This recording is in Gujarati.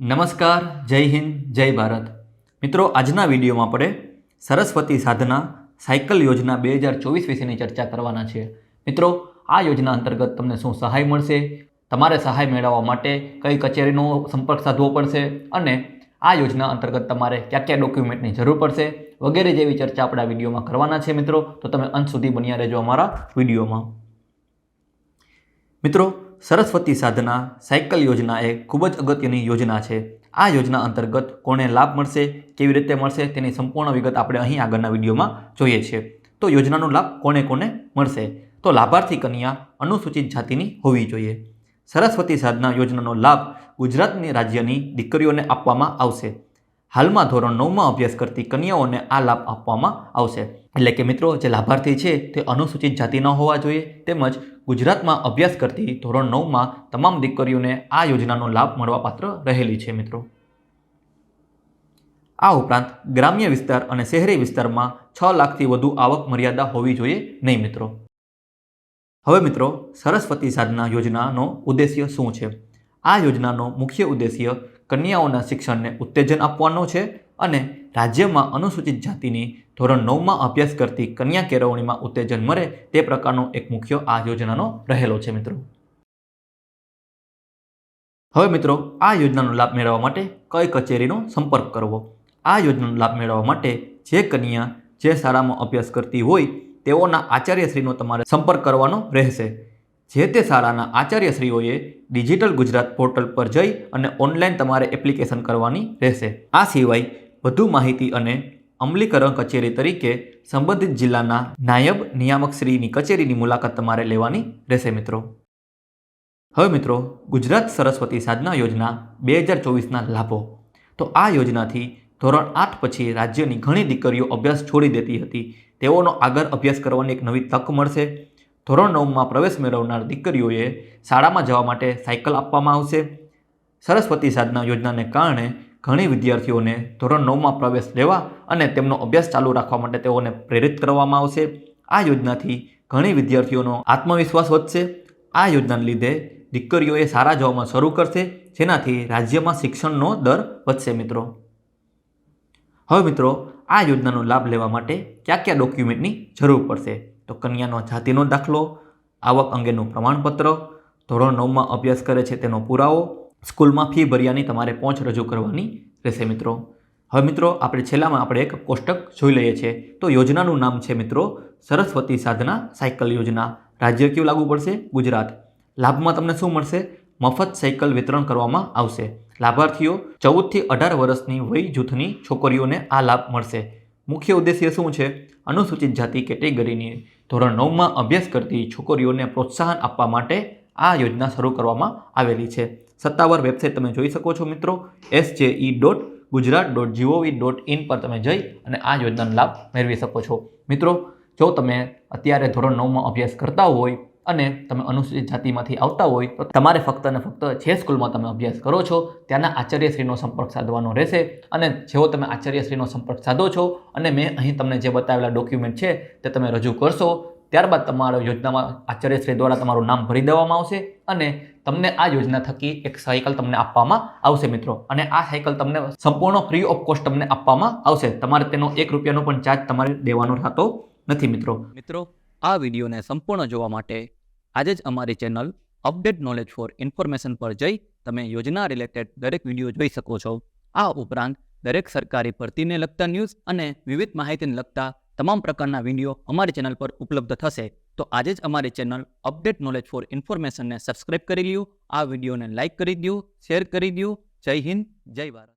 નમસ્કાર, જય હિન્દ, જય ભારત. મિત્રો, આજના વિડીયોમાં આપણે સરસ્વતી સાધના સાયકલ યોજના બે હજાર ચોવીસ વિશેની ચર્ચા કરવાના છે. મિત્રો, આ યોજના અંતર્ગત તમને શું સહાય મળશે? તમારે સહાય મેળવવા માટે કઈ કચેરીનો સંપર્ક સાધવો પડશે? અને આ યોજના અંતર્ગત તમારે કયા કયા ડોક્યુમેન્ટની જરૂર પડશે? વગેરે જેવી ચર્ચા આપણે વિડીયોમાં કરવાના છે. મિત્રો, તો તમે અંત સુધી બન્યા રહેજો અમારા વિડીયોમાં. મિત્રો સરસ્વતી સાધના સાયકલ યોજના એ ખૂબ જ અગત્યની યોજના છે. આ યોજના અંતર્ગત કોને લાભ મળશે, કેવી રીતે મળશે તેની સંપૂર્ણ વિગત આપણે અહીં આગળના વિડીયોમાં જોઈએ છીએ. તો યોજનાનો લાભ કોને કોને મળશે? તો લાભાર્થી કન્યા અનુસૂચિત જાતિની હોવી જોઈએ. સરસ્વતી સાધના યોજનાનો લાભ ગુજરાતની રાજ્યની દીકરીઓને આપવામાં આવશે. હાલમાં ધોરણ નવમાં અભ્યાસ કરતી કન્યાઓને આ લાભ આપવામાં આવશે. એટલે કે મિત્રો, જે લાભાર્થી છે તે અનુસૂચિત જાતિના હોવા જોઈએ, તેમજ ગુજરાતમાં અભ્યાસ કરતી ધોરણ નવમાં તમામ દીકરીઓને આ યોજનાનો લાભ મળવાપાત્ર રહેલી છે, મિત્રો. આ ઉપરાંત ગ્રામ્ય વિસ્તાર અને શહેરી વિસ્તારમાં છ લાખથી વધુ આવક મર્યાદા હોવી જોઈએ નહીં, મિત્રો. હવે, મિત્રો, સરસ્વતી સાધના યોજનાનો ઉદ્દેશ્ય શું છે? આ યોજનાનો મુખ્ય ઉદ્દેશ્ય કન્યાઓના શિક્ષણને ઉત્તેજન આપવાનો છે અને રાજ્યમાં અનુસૂચિત જાતિની ધોરણ નવમાં અભ્યાસ કરતી કન્યા કેળવણીમાં ઉત્તેજન મળે તે પ્રકારનો એક મુખ્ય આ યોજનાનો રહેલો છે મિત્રો. હવે મિત્રો, આ યોજનાનો લાભ મેળવવા માટે કઈ કચેરીનો સંપર્ક કરવો? આ યોજનાનો લાભ મેળવવા માટે જે કન્યા જે શાળામાં અભ્યાસ કરતી હોય તેઓના આચાર્યશ્રીનો તમારે સંપર્ક કરવાનો રહેશે. જે તે શાળાના આચાર્યશ્રીઓએ ડિજિટલ ગુજરાત પોર્ટલ પર જઈ અને ઓનલાઈન તમારે એપ્લિકેશન કરવાની રહેશે. આ સિવાય વધુ માહિતી અને અમલીકરણ કચેરી તરીકે સંબંધિત જિલ્લાના નાયબ નિયામકશ્રીની કચેરીની મુલાકાત તમારે લેવાની રહેશે મિત્રો. હવે મિત્રો, ગુજરાત સરસ્વતી સાધના યોજના બે હજાર ચોવીસના લાભો. તો આ યોજનાથી ધોરણ આઠ પછી રાજ્યની ઘણી દીકરીઓ અભ્યાસ છોડી દેતી હતી. તેઓનો આગળ અભ્યાસ કરવાની એક નવી તક મળશે. ધોરણ નવમાં પ્રવેશ મેળવનાર દીકરીઓએ શાળામાં જવા માટે સાયકલ આપવામાં આવશે. સરસ્વતી સાધના યોજનાને કારણે ઘણી વિદ્યાર્થીઓને ધોરણ નવમાં પ્રવેશ લેવા અને તેમનો અભ્યાસ ચાલુ રાખવા માટે તેઓને પ્રેરિત કરવામાં આવશે. આ યોજનાથી ઘણી વિદ્યાર્થીઓનો આત્મવિશ્વાસ વધશે. આ યોજનાને લીધે દીકરીઓએ સારા જવામાં શરૂ કરશે, જેનાથી રાજ્યમાં શિક્ષણનો દર વધશે મિત્રો. હવે મિત્રો, આ યોજનાનો લાભ લેવા માટે કયા કયા ડોક્યુમેન્ટની જરૂર પડશે? તો કન્યાનો જાતિનો દાખલો, આવક અંગેનું પ્રમાણપત્ર, ધોરણ નવમાં અભ્યાસ કરે છે તેનો પુરાવો સ્કૂલમાં ફી ભર્યાની તમારે પહોંચ રજૂ કરવાની રહેશે મિત્રો. હવે મિત્રો, આપણે છેલ્લામાં આપણે એક કોષ્ટક જોઈ લઈએ છીએ. તો યોજનાનું નામ છે મિત્રો, સરસ્વતી સાધના સાયકલ યોજના. રાજ્ય કયું લાગુ પડશે? ગુજરાત. લાભમાં તમને શું મળશે? મફત સાયકલ વિતરણ કરવામાં આવશે. લાભાર્થીઓ ચૌદથી અઢાર વર્ષની વય જૂથની છોકરીઓને આ લાભ મળશે. મુખ્ય ઉદ્દેશ્ય શું છે? અનુસૂચિત જાતિ કેટેગરીની ધોરણ નવમાં અભ્યાસ કરતી છોકરીઓને પ્રોત્સાહન આપવા માટે આ યોજના શરૂ કરવામાં આવેલી છે. સત્તાવાર વેબસાઇટ તમે જોઈ શકો છો મિત્રો S J E dot Gujarat dot GOV dot in પર તમે જઈ અને આ યોજનાનો લાભ મેળવી શકો છો. મિત્રો, જો તમે અત્યારે ધોરણ નવમાં અભ્યાસ કરતા હોય અને તમે અનુસૂચિત જાતિમાંથી આવતા હોય, તો તમારે ફક્ત અને ફક્ત જે સ્કૂલમાં તમે અભ્યાસ કરો છો, ત્યાંના આચાર્યશ્રીનો સંપર્ક સાધવાનો રહેશે અને જેવો તમે આચાર્યશ્રીનો સંપર્ક સાધો છો અને મેં અહીં તમને જે બતાવેલા ડોક્યુમેન્ટ છે તે તમે રજૂ કરશો ત્યારબાદ તમારા યોજનામાં આચાર્યશ્રી દ્વારા તમારું નામ ભરી દેવામાં આવશે અને તમને આ યોજના થકી એક સાયકલ તમને આપવામાં આવશે મિત્રો. અને આ સાયકલ તમને સંપૂર્ણ ફ્રી ઓફ કોસ્ટ તમને આપવામાં આવશે. તમારે તેનો એક રૂપિયાનો પણ ચાર્જ તમારે દેવાનો થતો નથી મિત્રો. મિત્રો, આ વિડીયોને સંપૂર્ણ જોવા માટે આજે જ અમારી channel update knowledge for information પર જઈ તમે યોજના રિલેટેડ દરેક વીડિયો જોઈ શકો છો. આ ઉપરાંત દરેક સરકારી ભરતીને લગતા ન્યૂઝ અને વિવિધ માહિતીને લગતા તમામ પ્રકારના વીડિયો અમારી ચેનલ પર ઉપલબ્ધ થશે. તો આજે જ અમારી ચેનલ અપડેટ નોલેજ ફોર ઇન્ફોર્મેશનને સબસ્ક્રાઇબ કરી લ્યો. આ વિડીયોને લાઇક કરી દો શેર કરી દો જય હિન્દ, જય ભારત.